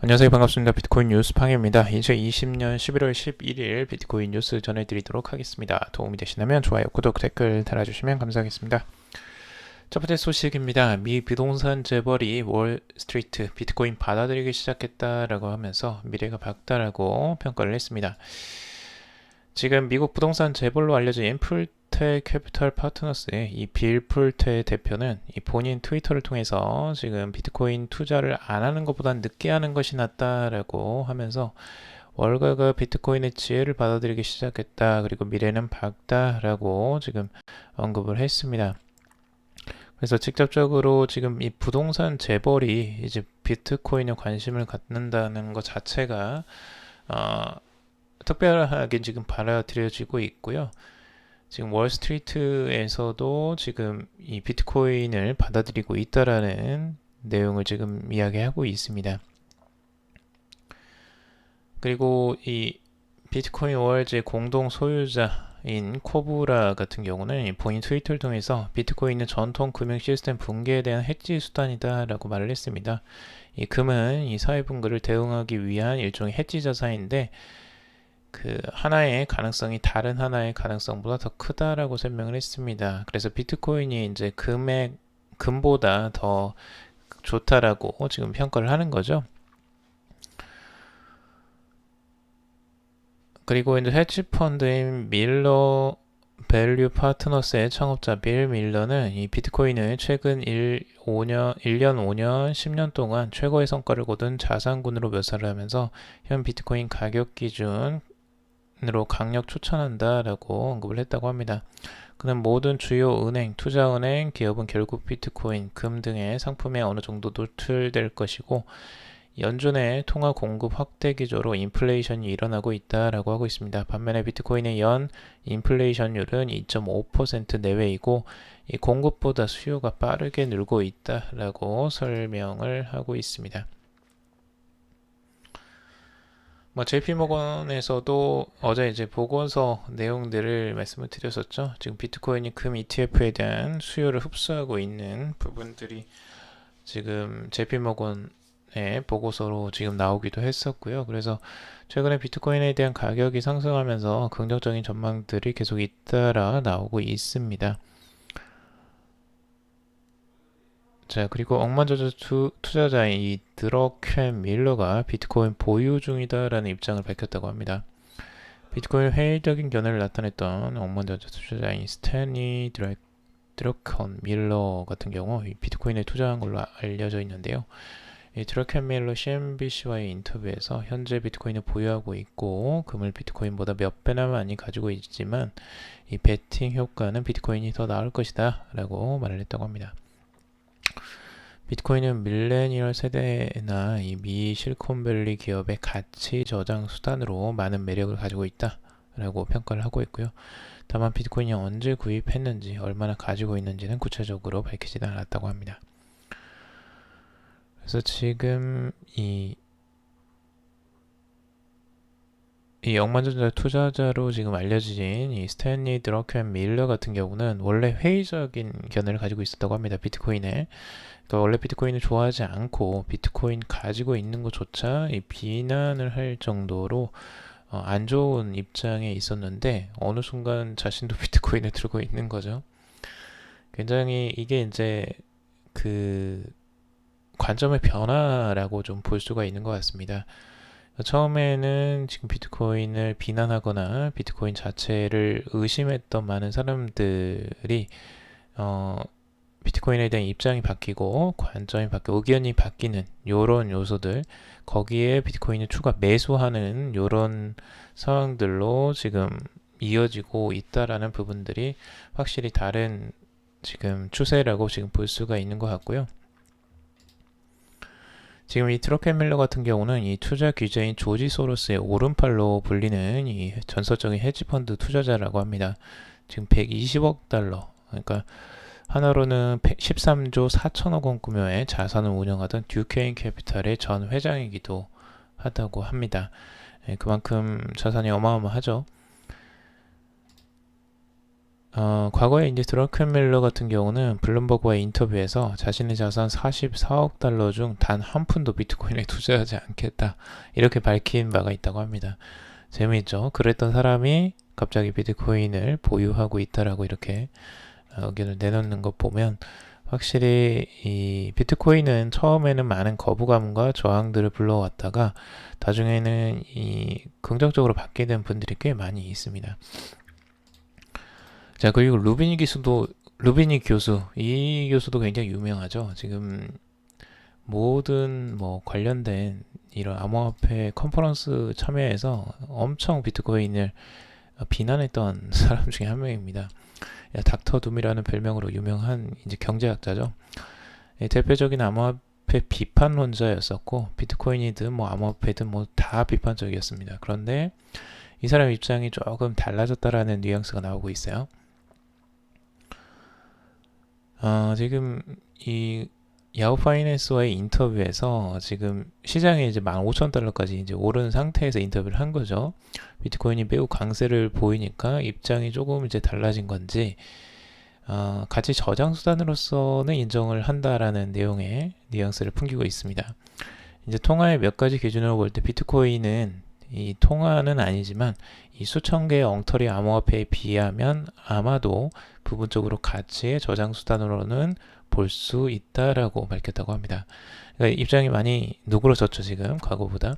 안녕하세요. 반갑습니다. 비트코인 뉴스 팡입니다. 2020년 11월 11일 비트코인 뉴스 전해드리도록 하겠습니다. 도움이 되시다면 좋아요, 구독, 댓글 달아주시면 감사하겠습니다. 첫 번째 소식입니다. 미 부동산 재벌이 월스트리트 비트코인 받아들이기 시작했다라고 하면서 미래가 밝다라고 평가를 했습니다. 지금 미국 부동산 재벌로 알려진 풀테 캐피털 파트너스의 이 빌 풀테 대표는 이 본인 트위터를 통해서 지금 비트코인 투자를 안 하는 것보다 늦게 하는 것이 낫다라고 하면서 월가가 비트코인의 지혜를 받아들이기 시작했다. 그리고 미래는 밝다라고 지금 언급을 했습니다. 그래서 직접적으로 지금 이 부동산 재벌이 이제 비트코인에 관심을 갖는다는 것 자체가 어, 특별하게 지금 받아들여지고 있고요. 지금 월스트리트에서도 지금 이 비트코인을 받아들이고 있다라는 내용을 지금 이야기하고 있습니다. 그리고 이 비트코인 월즈 공동 소유자인 코브라 같은 경우는 본인 트위터를 통해서 비트코인은 전통 금융 시스템 붕괴에 대한 해지 수단이다라고 말을 했습니다. 이 금은 이 사회 붕괴를 대응하기 위한 일종의 해지 자산인데 그 하나의 가능성이 다른 하나의 가능성보다 더 크다라고 설명을 했습니다. 그래서 비트코인이 이제 금액 금보다 더 좋다라고 지금 평가를 하는 거죠. 그리고 이제 헤지 펀드인 밀러 밸류 파트너스의 창업자 빌 밀러는 이 비트코인을 최근 1, 5년, 1년, 5년, 10년 동안 최고의 성과를 거둔 자산군으로 묘사를 하면서 현 비트코인 가격 기준 으로 강력 추천한다라고 언급을 했다고 합니다. 그는 모든 주요 은행, 투자은행, 기업은 결국 비트코인, 금 등의 상품에 어느 정도 노출될 것이고 연준의 통화 공급 확대 기조로 인플레이션이 일어나고 있다라고 하고 있습니다. 반면에 비트코인의 연 인플레이션율은 2.5% 내외이고 이 공급보다 수요가 빠르게 늘고 있다라고 설명을 하고 있습니다. 뭐 JP모건에서도 어제 이제 보고서 내용들을 말씀을 드렸었죠. 지금 비트코인이 금 ETF에 대한 수요를 흡수하고 있는 부분들이 지금 JP모건의 보고서로 지금 나오기도 했었고요. 그래서 최근에 비트코인에 대한 가격이 상승하면서 긍정적인 전망들이 계속 잇따라 나오고 있습니다. 자, 그리고 억만저자 투자자인 이 드러켄 밀러가 비트코인 보유 중이다라는 입장을 밝혔다고 합니다. 비트코인 회의적인 견해를 나타냈던 억만저자 투자자인 스탠리 드러컨 밀러 같은 경우 비트코인에 투자한 걸로 알려져 있는데요. 이 드러켄 밀러 CNBC와의 인터뷰에서 현재 비트코인을 보유하고 있고 금을 비트코인보다 몇 배나 많이 가지고 있지만 이 베팅 효과는 비트코인이 더 나을 것이다 라고 말을 했다고 합니다. 비트코인은 밀레니얼 세대나 이 미 실리콘밸리 기업의 가치 저장 수단으로 많은 매력을 가지고 있다 라고 평가를 하고 있고요. 다만 비트코인이 언제 구입했는지 얼마나 가지고 있는지는 구체적으로 밝히지 않았다고 합니다. 그래서 지금 이, 이 억만전자 투자자로 지금 알려진 이 스탠리 드러켄 밀러 같은 경우는 원래 회의적인 견해를 가지고 있었다고 합니다. 비트코인에. 그러니까 원래 비트코인을 좋아하지 않고 비트코인 가지고 있는 것조차 비난을 할 정도로 어, 안 좋은 입장에 있었는데 어느 순간 자신도 비트코인을 들고 있는 거죠. 굉장히 이게 이제 그 관점의 변화라고 좀 볼 수가 있는 것 같습니다. 처음에는 지금 비트코인을 비난하거나 비트코인 자체를 의심했던 많은 사람들이 어, 비트코인에 대한 입장이 바뀌고 관점이 바뀌고 의견이 바뀌는 요런 요소들 거기에 비트코인을 추가 매수하는 요런 상황들로 지금 이어지고 있다라는 부분들이 확실히 다른 지금 추세라고 지금 볼 수가 있는 것 같고요. 지금 이 트로켄 밀러 같은 경우는 이 투자 규제인 조지 소로스의 오른팔로 불리는 이 전설적인 헤지펀드 투자자라고 합니다. 지금 120억 달러, 그러니까 하나로는 13조 4천억 원 규모의 자산을 운영하던 듀케인 캐피탈의 전 회장이기도 하다고 합니다. 예, 그만큼 자산이 어마어마하죠. 어, 과거에 이제 드러켄밀러 같은 경우는 블룸버그와의 인터뷰에서 자신의 자산 44억 달러 중 단 한 푼도 비트코인에 투자하지 않겠다 이렇게 밝힌 바가 있다고 합니다. 재미있죠? 그랬던 사람이 갑자기 비트코인을 보유하고 있다라고 이렇게 어, 의견을 내놓는 것 보면 확실히 이 비트코인은 처음에는 많은 거부감과 저항들을 불러왔다가 나중에는 이 긍정적으로 바뀌는 분들이 꽤 많이 있습니다. 자 그리고 루비니 교수도 루비니 교수 이 교수도 굉장히 유명하죠. 지금 모든 뭐 관련된 이런 암호화폐 컨퍼런스 참여해서 엄청 비트코인을 비난했던 사람 중에 한 명입니다. 닥터 둠이라는 별명으로 유명한 이제 경제학자죠. 예, 대표적인 암호화폐 비판론자였었고 비트코인이든 뭐 암호화폐든 뭐 다 비판적이었습니다. 그런데 이 사람 입장이 조금 달라졌다라는 뉘앙스가 나오고 있어요. 어, 지금 이 야후 파이낸스와의 인터뷰에서 지금 시장에 이제 15,000달러까지 이제 오른 상태에서 인터뷰를 한 거죠. 비트코인이 매우 강세를 보이니까 입장이 조금 이제 달라진 건지 어, 가치 저장 수단으로서는 인정을 한다라는 내용의 뉘앙스를 풍기고 있습니다. 이제 통화의 몇 가지 기준으로 볼 때 비트코인은 이 통화는 아니지만 이 수천 개의 엉터리 암호화폐에 비하면 아마도 부분적으로 가치의 저장 수단으로는 볼 수 있다라고 밝혔다고 합니다. 그러니까 입장이 많이 누그러졌죠 지금 과거보다.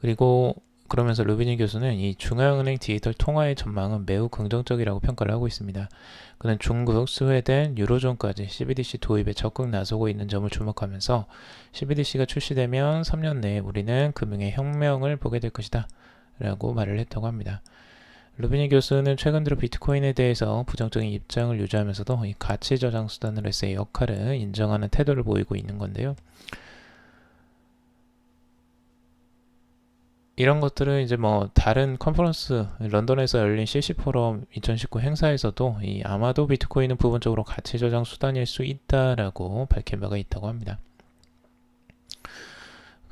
그리고 그러면서 루비니 교수는 이 중앙은행 디지털 통화의 전망은 매우 긍정적이라고 평가를 하고 있습니다. 그는 중국, 스웨덴, 유로존까지 CBDC 도입에 적극 나서고 있는 점을 주목하면서 CBDC가 출시되면 3년 내에 우리는 금융의 혁명을 보게 될 것이다. 라고 말을 했다고 합니다. 루비니 교수는 최근 들어 비트코인에 대해서 부정적인 입장을 유지하면서도 이 가치 저장 수단으로서의 역할을 인정하는 태도를 보이고 있는 건데요. 이런 것들은 이제 뭐 다른 컨퍼런스 런던에서 열린 CC 포럼 2019 행사에서도 이 아마도 비트코인은 부분적으로 가치 저장 수단일 수 있다라고 밝힌 바가 있다고 합니다.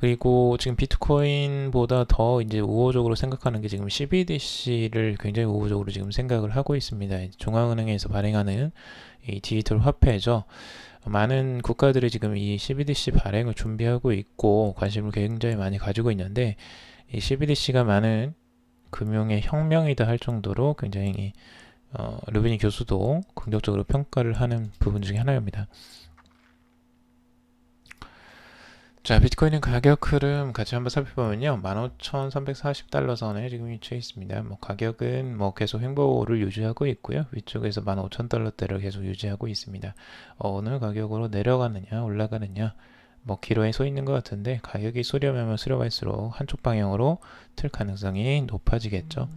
그리고 지금 비트코인보다 더 이제 우호적으로 생각하는 게 지금 CBDC를 굉장히 우호적으로 지금 생각을 하고 있습니다. 중앙은행에서 발행하는 이 디지털 화폐죠. 많은 국가들이 지금 이 CBDC 발행을 준비하고 있고 관심을 굉장히 많이 가지고 있는데 이 CBDC가 많은 금융의 혁명이다 할 정도로 굉장히 어, 루비니 교수도 긍정적으로 평가를 하는 부분 중에 하나입니다. 자, 비트코인은 가격 흐름 같이 한번 살펴보면요. 15,340달러 선에 지금 위치해 있습니다. 뭐 가격은 뭐 계속 횡보를 유지하고 있고요. 위쪽에서 15,000달러대를 계속 유지하고 있습니다. 어느 가격으로 내려가느냐, 올라가느냐, 뭐 기로에 서 있는 것 같은데 가격이 수렴하면 수렴할수록 한쪽 방향으로 틀 가능성이 높아지겠죠.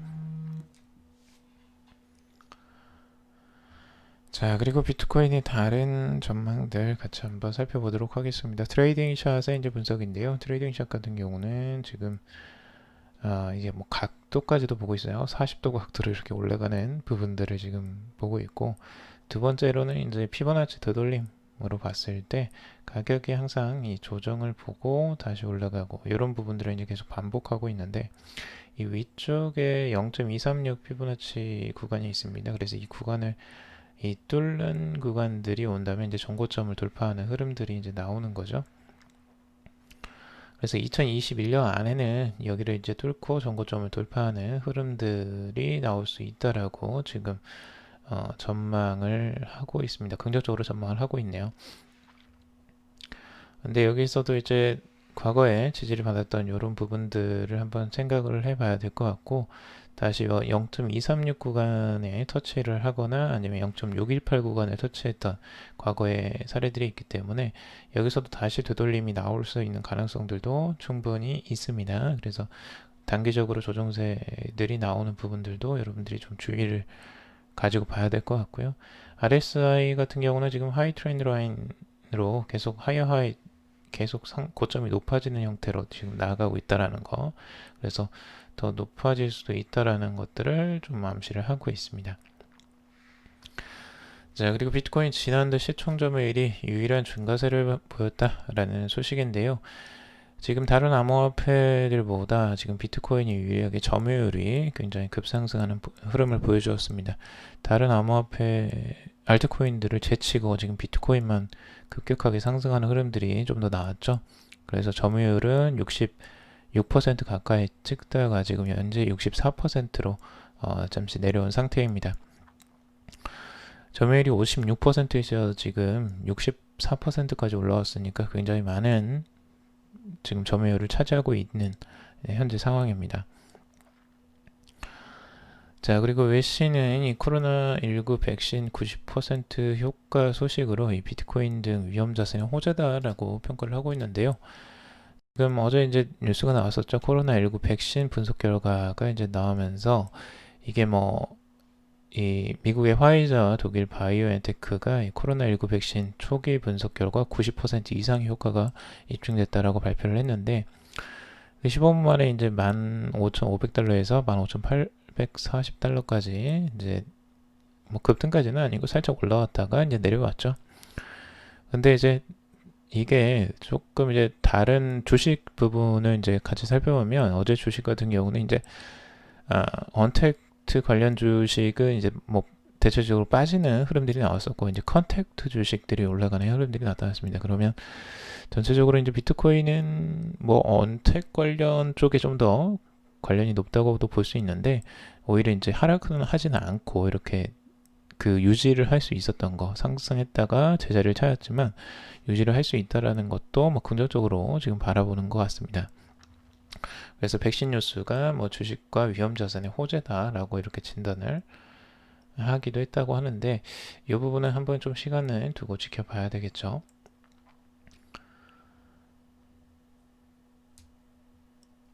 자, 그리고 비트코인의 다른 전망들 같이 한번 살펴보도록 하겠습니다. 트레이딩 샷의 이제 분석인데요. 트레이딩 샷 같은 경우는 지금 아, 이제 뭐 각도까지도 보고 있어요. 40도 각도로 이렇게 올라가는 부분들을 지금 보고 있고 두 번째로는 이제 피보나치 되돌림 으로 봤을 때 가격이 항상 이 조정을 보고 다시 올라가고 이런 부분들을 이제 계속 반복하고 있는데 이 위쪽에 0.236 피보나치 구간이 있습니다. 그래서 이 구간을 이 뚫는 구간들이 온다면 이제 정고점을 돌파하는 흐름들이 이제 나오는 거죠. 그래서 2021년 안에는 여기를 이제 뚫고 정고점을 돌파하는 흐름들이 나올 수 있다라고 지금 어, 전망을 하고 있습니다. 긍정적으로 전망을 하고 있네요. 근데 여기서도 이제 과거에 지지를 받았던 이런 부분들을 한번 생각을 해봐야 될 것 같고 다시 0.236뭐 구간에 터치를 하거나 아니면 0.618 구간에 터치했던 과거의 사례들이 있기 때문에 여기서도 다시 되돌림이 나올 수 있는 가능성들도 충분히 있습니다. 그래서 단기적으로 조정세들이 나오는 부분들도 여러분들이 좀 주의를 가지고 봐야 될 것 같고요. RSI 같은 경우는 지금 하이 트렌드 라인으로 계속 하이어 하이 계속 상, 고점이 높아지는 형태로 지금 나아가고 있다라는 거. 그래서 더 높아질 수도 있다라는 것들을 좀 암시를 하고 있습니다. 자, 그리고 비트코인 지난달 시총 점유율이 유일한 증가세를 보였다라는 소식인데요. 지금 다른 암호화폐들보다 지금 비트코인이 유리하게 점유율이 굉장히 급상승하는 부- 흐름을 보여주었습니다. 다른 암호화폐 알트코인들을 제치고 지금 비트코인만 급격하게 상승하는 흐름들이 좀 더 나왔죠. 그래서 점유율은 66% 가까이 찍다가 지금 현재 64%로 어, 잠시 내려온 상태입니다. 점유율이 56%에서 지금 64%까지 올라왔으니까 굉장히 많은 지금 점유율을 차지하고 있는 네, 현재 상황입니다. 자, 그리고 웨시는 이 코로나19 백신 90% 효과 소식으로 이 비트코인 등 위험 자산의 호재다라고 평가를 하고 있는데요. 지금 어제 이제 뉴스가 나왔었죠. 코로나19 백신 분석 결과가 이제 나오면서 이게 뭐 이 미국의 화이자, 독일 바이오엔테크가 이 코로나19 백신 초기 분석 결과 90% 이상의 효과가 입증됐다라고 발표를 했는데 15분 만에 이제 15,500달러에서 15,840달러까지 이제 뭐 급등까지는 아니고 살짝 올라왔다가 이제 내려왔죠. 근데 이제 이게 조금 이제 다른 주식 부분을 이제 같이 살펴보면 어제 주식 같은 경우는 이제 아, 언택 트 관련 주식은 이제 뭐 대체적으로 빠지는 흐름들이 나왔었고 이제 컨택트 주식들이 올라가는 흐름들이 나타났습니다. 그러면 전체적으로 이제 비트코인은 뭐 언택 관련 쪽에 좀 더 관련이 높다고도 볼 수 있는데 오히려 이제 하락은 하지는 않고 이렇게 그 유지를 할 수 있었던 거 상승했다가 제자리를 찾았지만 유지를 할 수 있다라는 것도 뭐 긍정적으로 지금 바라보는 것 같습니다. 그래서 백신 뉴스가 뭐 주식과 위험 자산의 호재다라고 이렇게 진단을 하기도 했다고 하는데 이 부분은 한번 좀 시간을 두고 지켜봐야 되겠죠.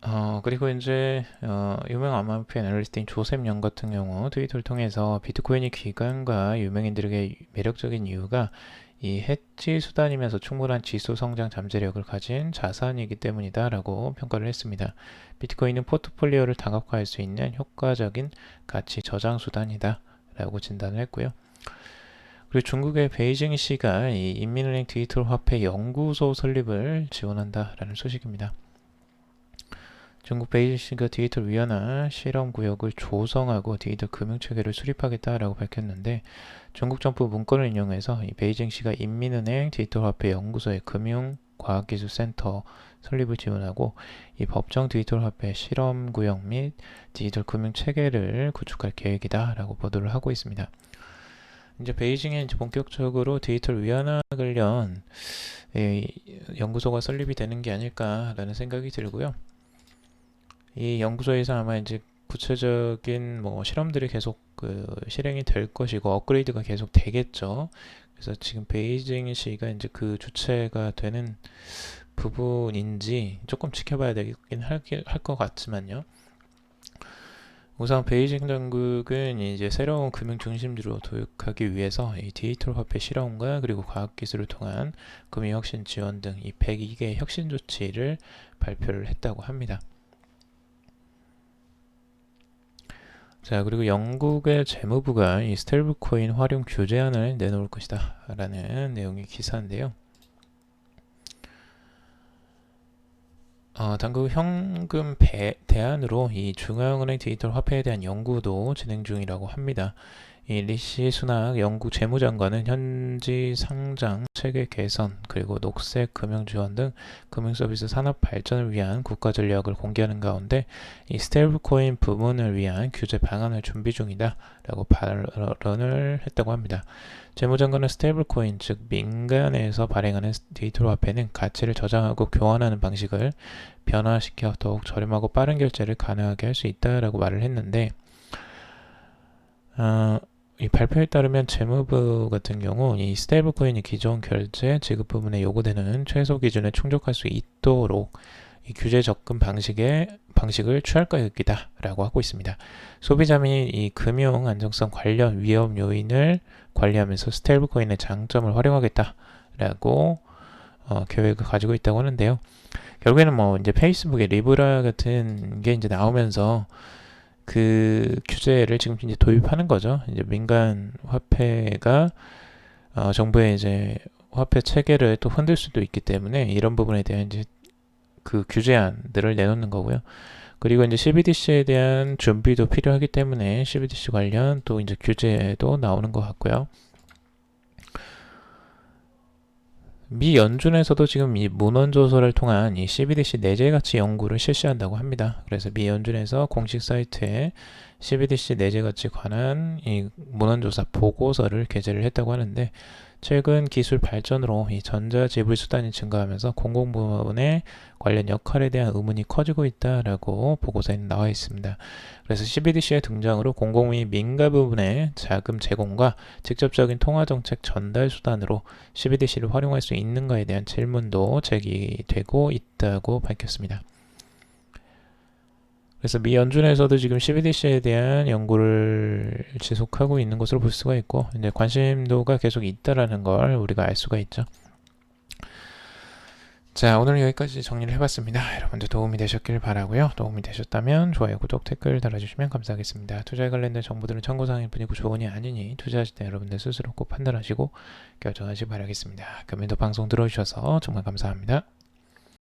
어, 그리고 이제, 어, 유명 암호화폐 애널리스트인 조셉 영 같은 경우 트위터를 통해서 비트코인이 기관과 유명인들에게 매력적인 이유가 이 해지 수단이면서 충분한 지수 성장 잠재력을 가진 자산이기 때문이다 라고 평가를 했습니다. 비트코인은 포트폴리오를 다각화할 수 있는 효과적인 가치 저장 수단이다 라고 진단을 했고요. 그리고 중국의 베이징시가 이 인민은행 디지털 화폐 연구소 설립을 지원한다라는 소식입니다. 중국 베이징시가 디지털 위안화 실험 구역을 조성하고 디지털 금융 체계를 수립하겠다라고 밝혔는데 중국 정부 문건을 인용해서 이 베이징시가 인민은행 디지털 화폐 연구소의 금융 과학기술 센터 설립을 지원하고 이 법정 디지털 화폐 실험 구역 및 디지털 금융 체계를 구축할 계획이다라고 보도를 하고 있습니다. 이제 베이징에 이제 본격적으로 디지털 위안화 관련 이 연구소가 설립이 되는 게 아닐까라는 생각이 들고요. 이 연구소에서 아마 이제 구체적인 뭐 실험들이 계속 그 실행이 될 것이고 업그레이드가 계속 되겠죠. 그래서 지금 베이징시가 이제 그 주체가 되는 부분인지 조금 지켜봐야 되긴 할 것 같지만요. 우선 베이징 당국은 이제 새로운 금융 중심지로 도약하기 위해서 이 디지털 화폐 실험과 그리고 과학 기술을 통한 금융 혁신 지원 등 이 102개의 혁신 조치를 발표를 했다고 합니다. 자, 그리고 영국의 재무부가 이 스텔블 코인 활용 규제안을 내놓을 것이다. 라는 내용의 기사인데요. 어, 당국 현금 배, 대안으로 이 중앙은행 디지털 화폐에 대한 연구도 진행 중이라고 합니다. 이 리시 수낙 영국 재무장관은 현지 상장 체계 개선 그리고 녹색 금융 지원 등 금융 서비스 산업 발전을 위한 국가 전략을 공개하는 가운데 이 스테이블 코인 부문을 위한 규제 방안을 준비 중이다라고 발언을 했다고 합니다. 재무장관은 스테이블 코인 즉 민간에서 발행하는 디지털 화폐는 가치를 저장하고 교환하는 방식을 변화시켜 더욱 저렴하고 빠른 결제를 가능하게 할 수 있다라고 말을 했는데 어, 이 발표에 따르면 재무부 같은 경우 이 스테이블 코인이 기존 결제 지급 부분에 요구되는 최소 기준에 충족할 수 있도록 이 규제 접근 방식의 방식을 취할 계획이다라고 하고 있습니다. 소비자 및 이 금융 안정성 관련 위험 요인을 관리하면서 스테이블 코인의 장점을 활용하겠다라고 어, 계획을 가지고 있다고 하는데요. 결국에는 뭐 이제 페이스북의 리브라 같은 게 이제 나오면서 그 규제를 지금 이제 도입하는 거죠. 이제 민간 화폐가 어, 정부의 이제 화폐 체계를 또 흔들 수도 있기 때문에 이런 부분에 대한 이제 그 규제안들을 내놓는 거고요. 그리고 이제 CBDC에 대한 준비도 필요하기 때문에 CBDC 관련 또 이제 규제도 나오는 것 같고요. 미 연준에서도 지금 이 문헌 조서를 통한 이 CBDC 내재 가치 연구를 실시한다고 합니다. 그래서 미 연준에서 공식 사이트에 CBDC 내재 가치 관한 이 문헌 조사 보고서를 게재를 했다고 하는데 최근 기술 발전으로 이 전자 지불 수단이 증가하면서 공공부문의 관련 역할에 대한 의문이 커지고 있다라고 보고서에 나와 있습니다. 그래서 CBDC의 등장으로 공공 및 민가 부분의 자금 제공과 직접적인 통화 정책 전달 수단으로 CBDC를 활용할 수 있는가에 대한 질문도 제기되고 있다고 밝혔습니다. 그래서 미 연준에서도 지금 CBDC에 대한 연구를 지속하고 있는 것으로 볼 수가 있고 이제 관심도가 계속 있다라는 걸 우리가 알 수가 있죠. 자 오늘 여기까지 정리를 해봤습니다. 여러분들 도움이 되셨길 바라고요. 도움이 되셨다면 좋아요, 구독, 댓글 달아주시면 감사하겠습니다. 투자에 관련된 정보들은 참고사항일 뿐이고 조언이 아니니 투자하실 때 여러분들 스스로 꼭 판단하시고 결정하시 기 바라겠습니다. 금일도 방송 들어주셔서 정말 감사합니다.